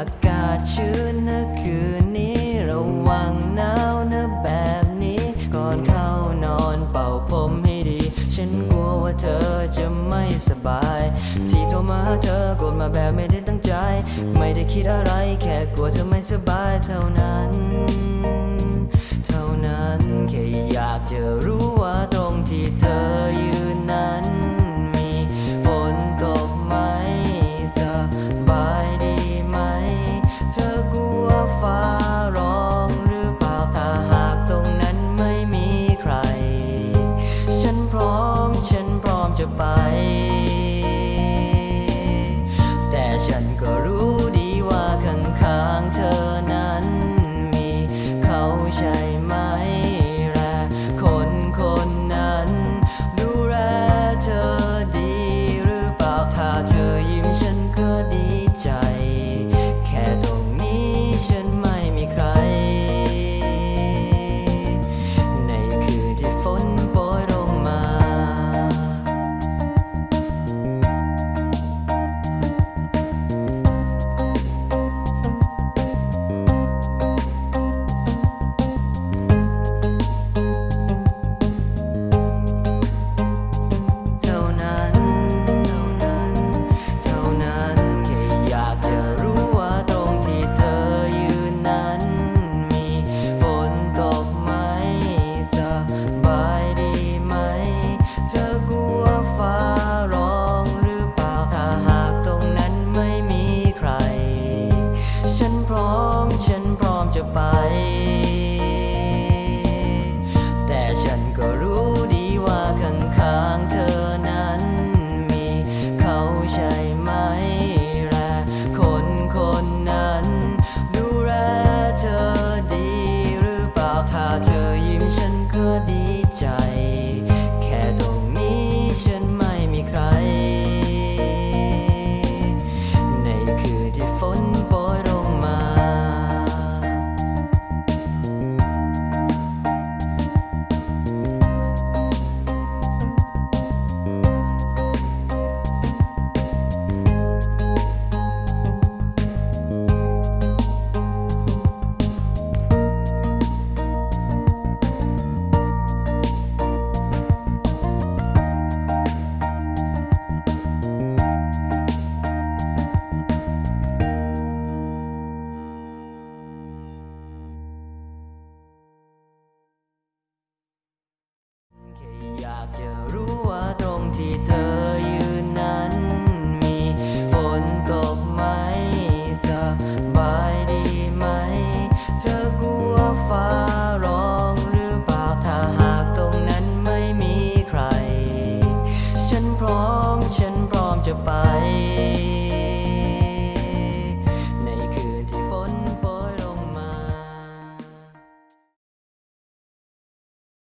อากาศชื้นนะคืนนี้ระวังหนาวนะแบบนี้ ก่อนเข้านอนเป่าผมให้ดี ฉันกลัวว่าเธอจะไม่สบาย ที่โทรมาาเธอกดมาแบบไม่ได้ตั้งใจ ไม่ได้คิดอะไรแค่กลัวเธอไม่สบายเท่านั้น เท่านั้นแค่อยากจะรู้ว่าตรงที่เธออยู่ you.